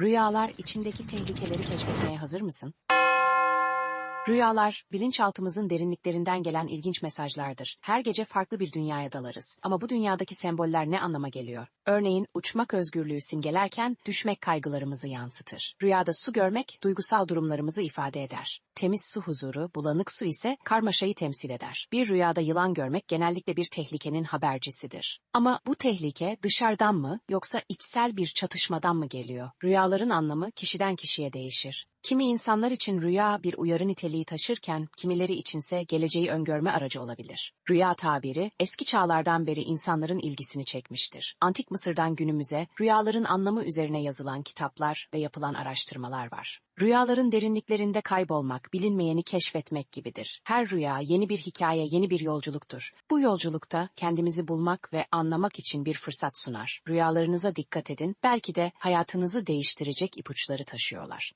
Rüyalar içindeki tehlikeleri keşfetmeye hazır mısın? Rüyalar, bilinçaltımızın derinliklerinden gelen ilginç mesajlardır. Her gece farklı bir dünyaya dalarız. Ama bu dünyadaki semboller ne anlama geliyor? Örneğin uçmak özgürlüğü simgelerken düşmek kaygılarımızı yansıtır. Rüyada su görmek duygusal durumlarımızı ifade eder. Temiz su huzuru, bulanık su ise karmaşayı temsil eder. Bir rüyada yılan görmek genellikle bir tehlikenin habercisidir. Ama bu tehlike dışarıdan mı yoksa içsel bir çatışmadan mı geliyor? Rüyaların anlamı kişiden kişiye değişir. Kimi insanlar için rüya bir uyarı niteliği taşırken kimileri içinse geleceği öngörme aracı olabilir. Rüya tabiri eski çağlardan beri insanların ilgisini çekmiştir. Antik Mısır'dan günümüze rüyaların anlamı üzerine yazılan kitaplar ve yapılan araştırmalar var. Rüyaların derinliklerinde kaybolmak, bilinmeyeni keşfetmek gibidir. Her rüya yeni bir hikaye, yeni bir yolculuktur. Bu yolculukta kendimizi bulmak ve anlamak için bir fırsat sunar. Rüyalarınıza dikkat edin, belki de hayatınızı değiştirecek ipuçları taşıyorlar.